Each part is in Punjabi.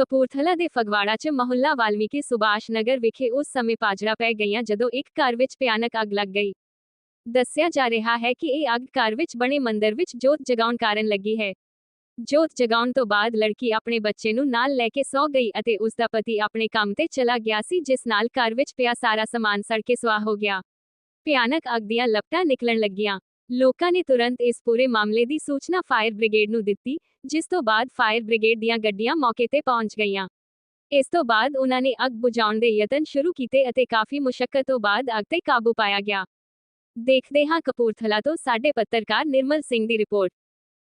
ਕਪੂਰਥਲਾ ਦੇ ਫਗਵਾੜਾ 'ਚ ਮੁਹੱਲਾ ਵਾਲਮੀਕੀ ਸੁਭਾਸ਼ ਨਗਰ ਵਿਖੇ ਉਸ ਸਮੇਂ ਪਾਜੜਾ ਪੈ ਗਈਆਂ ਜਦੋਂ ਇੱਕ ਘਰ ਵਿੱਚ ਭਿਆਨਕ ਅੱਗ ਲੱਗ ਗਈ। ਦੱਸਿਆ ਜਾ ਰਿਹਾ ਹੈ ਕਿ ਇਹ ਅੱਗ ਘਰ ਵਿੱਚ ਬਣੇ ਮੰਦਰ ਵਿੱਚ ਜੋਤ ਜਗਾਉਣ ਕਾਰਨ ਲੱਗੀ ਹੈ। ਜੋਤ ਜਗਾਉਣ ਤੋਂ ਬਾਅਦ ਲੜਕੀ ਆਪਣੇ ਬੱਚੇ ਨੂੰ ਨਾਲ ਲੈ ਕੇ ਸੌ ਗਈ ਅਤੇ ਉਸ ਦਾ ਪਤੀ ਆਪਣੇ ਕੰਮ ਤੇ ਚਲਾ ਗਿਆ ਸੀ ਜਿਸ ਨਾਲ ਘਰ ਵਿੱਚ ਪਿਆ ਸਾਰਾ ਸਮਾਨ ਸੜ ਕੇ ਸੁਆਹ ਹੋ ਗਿਆ। ਭਿਆਨਕ ਅੱਗ ਦੀਆਂ ਲਪਟਾਂ ਨਿਕਲਣ ਲੱਗੀਆਂ। ਲੋਕਾਂ ਨੇ ਤੁਰੰਤ ਇਸ ਪੂਰੇ ਮਾਮਲੇ ਦੀ ਸੂਚਨਾ ਫਾਇਰ ਬ੍ਰਿਗੇਡ ਨੂੰ ਦਿੱਤੀ ਜਿਸ ਤੋਂ ਬਾਅਦ ਫਾਇਰ ਬ੍ਰਿਗੇਡ ਦੀਆਂ ਗੱਡੀਆਂ ਮੌਕੇ ਤੇ ਪਹੁੰਚ ਗਈਆਂ। ਇਸ ਤੋਂ ਬਾਅਦ ਉਹਨਾਂ ਨੇ ਅੱਗ ਬੁਝਾਉਣ ਦੇ ਯਤਨ ਸ਼ੁਰੂ ਕੀਤੇ ਅਤੇ ਕਾਫੀ ਮੁਸ਼ਕਲ ਤੋਂ ਬਾਅਦ ਅੱਗ ਤੇ ਕਾਬੂ ਪਾਇਆ ਗਿਆ। ਦੇਖਦੇ ਹਾਂ ਕਪੂਰਥਲਾ ਤੋਂ ਸਾਡੇ ਪੱਤਰਕਾਰ ਨਿਰਮਲ ਸਿੰਘ ਦੀ ਰਿਪੋਰਟ।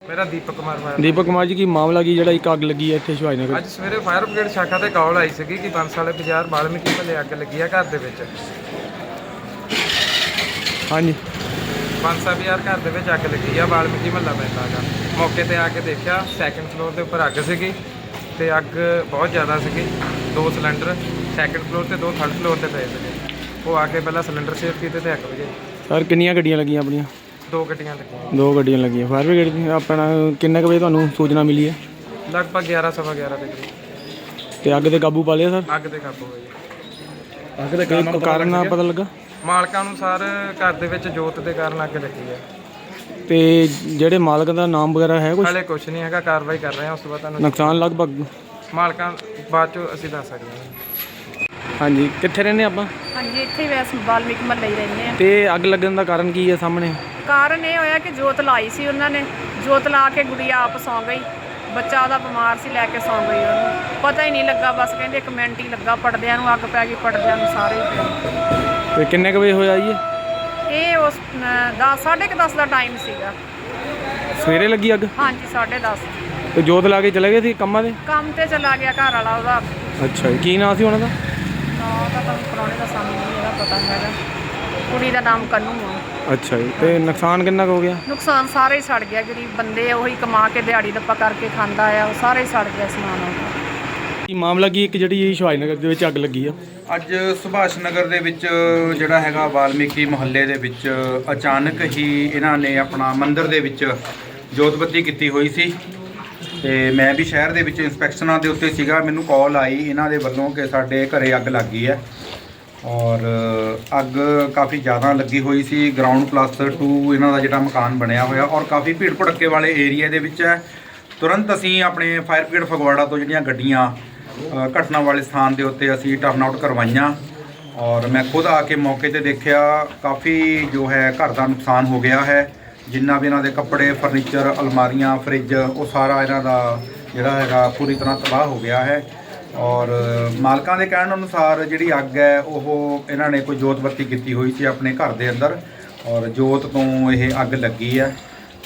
ਮੇਰਾ ਦੀਪਕ ਕੁਮਾਰ ਮੈਂ ਦੀਪਕ ਕੁਮਾਰ ਜੀ ਕੀ ਮਾਮਲਾ ਕੀ ਜਿਹੜਾ ਇੱਕ ਅੱਗ ਲੱਗੀ ਹੈ ਇੱਥੇ ਸ਼ਿਵਾਜੀ ਨਗਰ ਅੱਜ ਸਵੇਰੇ ਫਾਇਰ ਬ੍ਰਿਗੇਡ ਸ਼ਾਖਾ ਤੇ ਕਾਲ ਆਈ ਸੀਗੀ ਕਿ ਬੰਸ ਵਾਲੇ ਬਾਜ਼ਾਰ ਬਾਲਮੀਕੀ ਮਹੱਲੇ ਅੱਗ ਲੱਗੀ ਆ ਘਰ ਦੇ ਵਿੱਚ। ਹਾਂਜੀ। ਬੰਸਾ ਬਾਜ਼ਾਰ ਘਰ ਦੇ ਵਿੱਚ ਅੱਗ ਲੱਗੀ ਆ ਬਾਲਮੀਕੀ ਮਹੱਲਾ ਪੈਂਦਾ ਗਾ ਮੌਕੇ ਤੇ ਆ ਕੇ ਦੇਖਿਆ ਸੈਕੰਡ ਫਲੋਰ ਦੇ ਉੱਪਰ ਅੱਗ ਸੀਗੀ ਤੇ ਅੱਗ ਬਹੁਤ ਜ਼ਿਆਦਾ ਸੀਗੀ। ਦੋ ਸਿਲੰਡਰ ਸੈਕੰਡ ਫਲੋਰ ਤੇ ਦੋ ਥਰਡ ਫਲੋਰ ਤੇ ਪਏ ਸੀਗੇ। ਉਹ ਆ ਕੇ ਪਹਿਲਾਂ ਸਿਲੰਡਰ ਸੇਫ ਕੀਤੇ ਤੇ ਅੱਗ ਵਜੇ ਸਰ ਕਿੰਨੀਆਂ ਗੱਡੀਆਂ ਲੱਗੀਆਂ ਆਪਣੀਆਂ? ਦੋ ਗੱਡੀਆਂ ਲੱਗੀਆਂ। ਦੋ ਗੱਡੀਆਂ ਲੱਗੀਆਂ। ਫਾਇਰ ਬ੍ਰਿਗੇਡ ਦੀ ਆਪਣਾ ਕਿੰਨੇ ਕੁ ਵਜੇ ਤੁਹਾਨੂੰ ਸੂਚਨਾ ਮਿਲੀ ਹੈ? ਲਗਭਗ 11 ਸਵਾ 11 ਦੇ ਕਰੀਬ। ਤੇ ਅੱਗ ਤੇ ਕਾਬੂ ਪਾ ਲਿਆ ਸਰ? ਅੱਗ ਤੇ ਕਾਬੂ ਹੋਈ ਅੱਗ ਦਾ ਕੋਈ ਕਾਰਨ ਪਤਾ ਲੱਗਾ? ਮਾਲਕਾਂ ਅਨੁਸਾਰ ਘਰ ਦੇ ਵਿੱਚ ਜੋਤ ਦੇ ਕਾਰਨ ਅੱਗ ਲੱਗੀ ਹੈ। ਤੇ ਜਿਹੜੇ ਮਾਲਕ ਦਾ ਨਾਮ ਵਗੈਰਾ ਹੈ ਕੁਝ ਹਾਲੇ ਕੁਝ ਨਹੀਂ ਹੈਗਾ ਕਾਰਵਾਈ ਕਰ ਰਹੇ ਹਾਂ ਉਸ ਤੋਂ ਬਾਅਦ ਤੁਹਾਨੂੰ ਨੁਕਸਾਨ ਲਗਭਗ? ਮਾਲਕਾਂ ਬਾਅਦ ਚ ਅਸੀਂ ਦੱਸ ਸਕਦੇ ਹਾਂ। ਹਾਂਜੀ ਕਿੱਥੇ ਰਹਿੰਦੇ ਆਪਾਂ? ਹਾਂਜੀ ਇੱਥੇ ਵੈਸ ਬਾਲਮੀਕ ਮਹੱਲੇ ਹੀ ਰਹਿੰਦੇ ਆ ਤੇ ਅੱਗ ਲੱਗਣ ਦਾ ਕਾਰਨ ਕੀ ਹੈ ਸਾਹਮਣੇ? ਕਾਰਨ ਇਹ ਹੋਇਆ ਕਿ ਜੋਤ ਲਾਈ ਸੀ ਉਹਨਾਂ ਨੇ। ਜੋਤ ਲਾ ਕੇ ਗੁੜੀਆ ਆਪ ਸੌਂ ਗਈ। ਬੱਚਾ ਉਹਦਾ ਬਿਮਾਰ ਸੀ ਲੈ ਕੇ ਸੌਂ ਗਈ ਉਹਨੂੰ। ਪਤਾ ਹੀ ਨਹੀਂ ਲੱਗਾ ਬਸ ਕਹਿੰਦੇ ਇੱਕ ਮਿੰਟ ਹੀ ਲੱਗਾ ਪੜਦਿਆਂ ਨੂੰ ਅੱਗ ਪੈ ਗਈ ਪੜਦਿਆਂ ਨੂੰ ਸਾਰੇ ਹੀ ਤੇ ਕਿੰਨੇ ਕੁ ਵਜੇ ਹੋਇਆ ਜੀ ਇਹ? ਇਹ ਉਸ 10 10:30 ਦਾ ਟਾਈਮ ਸੀਗਾ। ਸਵੇਰੇ ਲੱਗੀ ਅੱਗ? ਹਾਂਜੀ 10:30 ਤੇ ਜੋਤ ਲਾ ਕੇ ਚਲੇ ਗਏ ਸੀ ਕੰਮਾਂ ਦੇ ਕੰਮ ਤੇ ਚਲਾ ਗਿਆ ਘਰ ਵਾਲਾ ਉਹਦਾ। ਅੱਛਾ ਜੀ ਕੀ ਨਾਂ ਸੀ ਉਹਨਾਂ ਦਾ? ਨਾਂ ਦਾ ਤਾਂ ਪੁਰਾਣੇ ਦਾ ਸਾਨੂੰ ਨਹੀਂ ਇਹਦਾ ਪਤਾ ਹੈਗਾ। ਕੁੜੀ ਦਾ ਨਾਮ ਕੰਨੂ ਆ। ਅੱਛਾ ਜੀ ਤੇ ਨੁਕਸਾਨ ਕਿੰਨਾ ਕੁ ਹੋ ਗਿਆ? ਨੁਕਸਾਨ ਸਾਰੇ ਹੀ ਸੜ ਗਿਆ ਗਰੀਬ ਬੰਦੇ ਆ ਉਹੀ ਕਮਾ ਕੇ ਦਿਹਾੜੀ ਦੱਪਾ ਕਰਕੇ ਖਾਂਦਾ ਆ ਉਹ ਸਾਰੇ ਹੀ ਸੜ ਗਿਆ ਸਮਾਨ ਉਹਦਾ ਕੀ ਮਾਮਲਾ ਕੀ ਇੱਕ ਜਿਹੜੀ ਸ਼ਿਵਾਜੀ ਨਗਰ ਦੇ ਵਿੱਚ ਅੱਗ ਲੱਗੀ ਆ? ਅੱਜ ਸੁਭਾਸ਼ ਨਗਰ ਦੇ ਵਿੱਚ ਜਿਹੜਾ ਹੈਗਾ ਵਾਲਮੀਕੀ ਮੁਹੱਲੇ ਦੇ ਵਿੱਚ ਅਚਾਨਕ ਹੀ ਇਹਨਾਂ ਨੇ ਆਪਣਾ ਮੰਦਿਰ ਦੇ ਵਿੱਚ ਜੋਤਬੱਤੀ ਕੀਤੀ ਹੋਈ ਸੀ। ਤੇ ਮੈਂ ਵੀ ਸ਼ਹਿਰ ਦੇ ਵਿੱਚ ਇਨਸਪੈਕਸ਼ਨਾਂ ਦੇ ਉੱਤੇ ਸੀਗਾ। ਮੈਨੂੰ ਕਾਲ ਆਈ ਇਹਨਾਂ ਦੇ ਵੱਲੋਂ ਕਿ ਸਾਡੇ ਘਰੇ ਅੱਗ ਲੱਗ ਗਈ ਹੈ। ਔਰ ਅੱਗ ਕਾਫੀ ਜ਼ਿਆਦਾ ਲੱਗੀ ਹੋਈ ਸੀ। ਗਰਾਊਂਡ ਪਲੱਸ 2 ਇਹਨਾਂ ਦਾ ਜਿਹੜਾ ਮਕਾਨ ਬਣਿਆ ਹੋਇਆ ਔਰ ਕਾਫੀ ਭੀੜ ਭੜੱਕੇ ਵਾਲੇ ਏਰੀਆ ਦੇ ਵਿੱਚ ਹੈ। ਤੁਰੰਤ ਅਸੀਂ ਆਪਣੇ ਫਾਇਰ ਬ੍ਰਿਗੇਡ ਫਗਵਾੜਾ ਤੋਂ ਜਿਹੜੀਆਂ ਗੱਡੀਆਂ ਘਟਨਾ ਵਾਲੇ ਸਥਾਨ ਦੇ ਉੱਤੇ ਅਸੀਂ ਟਰਨ ਆਊਟ ਕਰਵਾਈਆਂ ਔਰ ਮੈਂ ਖੁਦ ਆ ਕੇ ਮੌਕੇ ਤੇ ਦੇਖਿਆ, ਕਾਫੀ ਜੋ ਹੈ ਘਰ ਦਾ ਨੁਕਸਾਨ ਹੋ ਗਿਆ ਹੈ। ਜਿੰਨਾ ਵੀ ਇਹਨਾਂ ਦੇ ਕੱਪੜੇ ਫਰਨੀਚਰ ਅਲਮਾਰੀਆਂ ਫ੍ਰਿਜ ਉਹ ਸਾਰਾ ਇਹਨਾਂ ਦਾ ਜਿਹੜਾ ਹੈਗਾ ਪੂਰੀ ਤਰ੍ਹਾਂ ਤਬਾਹ ਹੋ ਗਿਆ ਹੈ। ਔਰ ਮਾਲਕਾਂ ਦੇ ਕਹਿਣ ਅਨੁਸਾਰ ਜਿਹੜੀ ਅੱਗ ਹੈ, ਉਹ ਇਹਨਾਂ ਨੇ ਕੋਈ ਜੋਤ ਬੱਤੀ ਕੀਤੀ ਹੋਈ ਸੀ ਆਪਣੇ ਘਰ ਦੇ ਅੰਦਰ ਔਰ ਜੋਤ ਤੋਂ ਇਹ ਅੱਗ ਲੱਗੀ ਹੈ।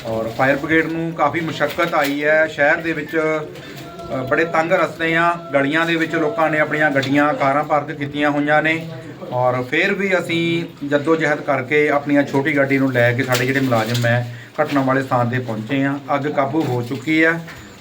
ਔਰ ਫਾਇਰ ਬ੍ਰਿਗੇਡ ਨੂੰ ਕਾਫੀ ਮੁਸ਼ਕਲ ਆਈ ਹੈ। ਸ਼ਹਿਰ ਦੇ ਵਿੱਚ ਬੜੇ ਤੰਗ ਰਸਤੇ ਆ। ਗਲੀਆਂ ਦੇ ਵਿੱਚ ਲੋਕਾਂ ਨੇ ਆਪਣੀਆਂ ਗੱਡੀਆਂ, ਕਾਰਾਂ ਪਾਰਕ ਕੀਤੀਆਂ ਹੋਈਆਂ ਨੇ। ਔਰ ਫਿਰ ਵੀ ਅਸੀਂ ਜੱਦੋ ਜਹਿਦ ਕਰਕੇ ਆਪਣੀਆਂ ਛੋਟੀ ਗੱਡੀ ਨੂੰ ਲੈ ਕੇ ਸਾਡੇ ਜਿਹੜੇ ਮੁਲਾਜ਼ਮ ਹੈ, ਘਟਨਾ ਵਾਲੇ ਸਥਾਨ ਤੇ ਪਹੁੰਚੇ ਆ ਅੱਗ ਕਾਬੂ ਹੋ ਚੁੱਕੀ ਹੈ।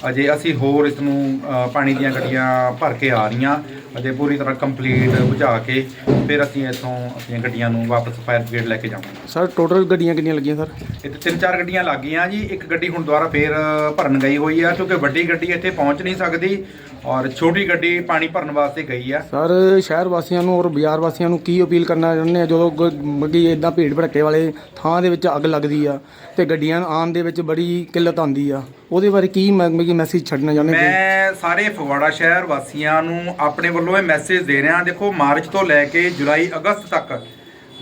ਅਜੇ ਅਸੀਂ ਹੋਰ ਇਸ ਨੂੰ ਪਾਣੀ ਦੀਆਂ ਗੱਡੀਆਂ ਭਰ ਕੇ ਆ ਰਹੀਆਂ। ਅਜੇ ਪੂਰੀ ਤਰ੍ਹਾਂ ਕੰਪਲੀਟ ਬੁਝਾ ਕੇ ਫਿਰ ਅਸੀਂ ਇੱਥੋਂ ਆਪਣੀਆਂ ਗੱਡੀਆਂ ਨੂੰ ਵਾਪਸ ਫਾਇਰ ਬ੍ਰਿਗੇਡ ਲੈ ਕੇ ਜਾਵਾਂਗੇ। ਸਰ ਟੋਟਲ ਗੱਡੀਆਂ ਕਿੰਨੀਆਂ ਲੱਗੀਆਂ ਸਰ? ਇੱਥੇ ਤਿੰਨ ਚਾਰ ਗੱਡੀਆਂ ਲੱਗ ਗਈਆਂ ਜੀ। ਇੱਕ ਗੱਡੀ ਹੁਣ ਦੁਬਾਰਾ ਫੇਰ ਭਰਨ ਗਈ ਹੋਈ ਆ ਕਿਉਂਕਿ ਵੱਡੀ ਗੱਡੀ ਇੱਥੇ ਪਹੁੰਚ ਨਹੀਂ ਸਕਦੀ ਔਰ ਛੋਟੀ ਗੱਡੀ ਪਾਣੀ ਭਰਨ ਵਾਸਤੇ ਗਈ ਆ। ਸਰ ਸ਼ਹਿਰ ਵਾਸੀਆਂ ਨੂੰ ਔਰ ਬਾਜ਼ਾਰ ਵਾਸੀਆਂ ਨੂੰ ਕੀ ਅਪੀਲ ਕਰਨਾ ਚਾਹੁੰਦੇ ਆ? ਜਦੋਂ ਮੱਗੀ ਇਦਾਂ ਭੀੜ ਭੜੱਕੇ ਵਾਲੇ ਥਾਂ ਦੇ ਵਿੱਚ ਅੱਗ ਲੱਗਦੀ ਆ ਤੇ ਗੱਡੀਆਂ ਆਉਣ ਦੇ ਵਿੱਚ ਬੜੀ ਕਿੱਲਤ ਆਉਂਦੀ ਆ ਉਹਦੇ ਬਾਰੇ ਕੀ ਮੈਸੇਜ ਛੱਡਣਾ ਚਾਹੁੰਦੇ ਮੈਂ ਸਾਰੇ ਫਗਵਾੜਾ ਸ਼ਹਿਰ ਵਾਸੀਆਂ ਨੂੰ ਆਪਣੇ ਵੱਲੋਂ ਇਹ ਮੈਸੇਜ ਦੇ ਰਿਹਾ, ਦੇਖੋ, ਮਾਰਚ ਤੋਂ ਲੈ ਕੇ ਜੁਲਾਈ, ਅਗਸਤ ਤੱਕ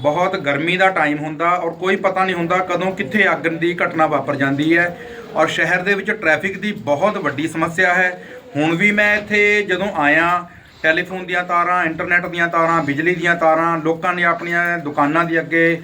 ਬਹੁਤ ਗਰਮੀ ਦਾ ਟਾਈਮ ਹੁੰਦਾ ਔਰ ਕੋਈ ਪਤਾ ਨਹੀਂ ਹੁੰਦਾ ਕਦੋਂ ਕਿੱਥੇ ਅੱਗ ਦੀ ਘਟਨਾ ਵਾਪਰ ਜਾਂਦੀ ਹੈ ਔਰ ਸ਼ਹਿਰ ਦੇ ਵਿੱਚ ਟ੍ਰੈਫਿਕ ਦੀ ਬਹੁਤ ਵੱਡੀ ਸਮੱਸਿਆ ਹੈ। ਹੁਣ ਵੀ ਮੈਂ ਇੱਥੇ ਜਦੋਂ ਆਇਆ ਟੈਲੀਫੋਨ ਦੀਆਂ ਤਾਰਾਂ, ਇੰਟਰਨੈਟ ਦੀਆਂ ਤਾਰਾਂ, ਬਿਜਲੀ ਦੀਆਂ ਤਾਰਾਂ, ਲੋਕਾਂ ਨੇ ਆਪਣੀਆਂ ਦੁਕਾਨਾਂ ਦੇ ਅੱਗੇ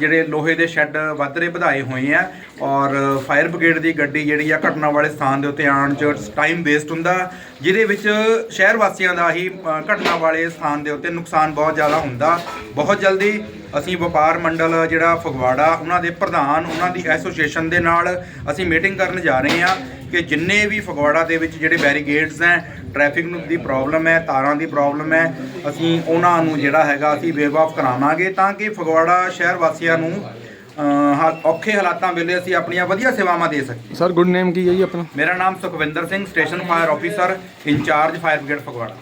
ਜਿਹੜੇ ਲੋਹੇ ਦੇ ਸ਼ੈੱਡ ਵੱਧਰੇ ਵਧਾਏ ਹੋਏ ਆ। ਔਰ ਫਾਇਰ ਬ੍ਰਿਗੇਡ ਦੀ ਗੱਡੀ ਜਿਹੜੀ ਆ, ਘਟਨਾ ਵਾਲੇ ਸਥਾਨ ਦੇ ਉੱਤੇ ਆਉਣ 'ਚ ਟਾਈਮ ਵੇਸਟ ਹੁੰਦਾ, ਜਿਹਦੇ ਵਿੱਚ ਸ਼ਹਿਰ ਵਾਸੀਆਂ ਦਾ ਹੀ ਘਟਨਾ ਵਾਲੇ ਸਥਾਨ ਦੇ ਉੱਤੇ ਨੁਕਸਾਨ ਬਹੁਤ ਜ਼ਿਆਦਾ ਹੁੰਦਾ। ਬਹੁਤ ਜਲਦੀ ਅਸੀਂ ਵਪਾਰ ਮੰਡਲ ਜਿਹੜਾ ਫਗਵਾੜਾ, ਉਹਨਾਂ ਦੇ ਪ੍ਰਧਾਨ, ਉਹਨਾਂ ਦੀ ਐਸੋਸੀਏਸ਼ਨ ਦੇ ਨਾਲ ਅਸੀਂ ਮੀਟਿੰਗ ਕਰਨ ਜਾ ਰਹੇ ਹਾਂ ਕਿ ਜਿੰਨੇ ਵੀ ਫਗਵਾੜਾ ਦੇ ਵਿੱਚ ਜਿਹੜੇ ਬੈਰੀਕੇਡਸ ਹੈ ਟ੍ਰੈਫਿਕ ਨੂੰ ਦੀ ਪ੍ਰੋਬਲਮ ਹੈ ਤਾਰਾਂ ਦੀ ਪ੍ਰੋਬਲਮ ਹੈ ਅਸੀਂ ਉਹਨਾਂ ਨੂੰ ਜਿਹੜਾ ਹੈਗਾ ਅਸੀਂ ਵੇਵ ਆਫ ਕਰਾਵਾਂਗੇ ਤਾਂ ਕਿ ਫਗਵਾੜਾ ਸ਼ਹਿਰ ਵਾਸੀਆਂ ਨੂੰ ਔਖੇ ਹਾਲਾਤਾਂ ਵੇਲੇ ਅਸੀਂ ਆਪਣੀਆਂ ਵਧੀਆ ਸੇਵਾਵਾਂ ਦੇ ਸਕੀਏ। ਸਰ ਗੁੱਡ ਨੇਮ ਕੀ ਹੈ ਜੀ ਆਪਣਾ? ਮੇਰਾ ਨਾਮ Sukhwinder Singh station fire officer in-charge fire brigade Phagwara.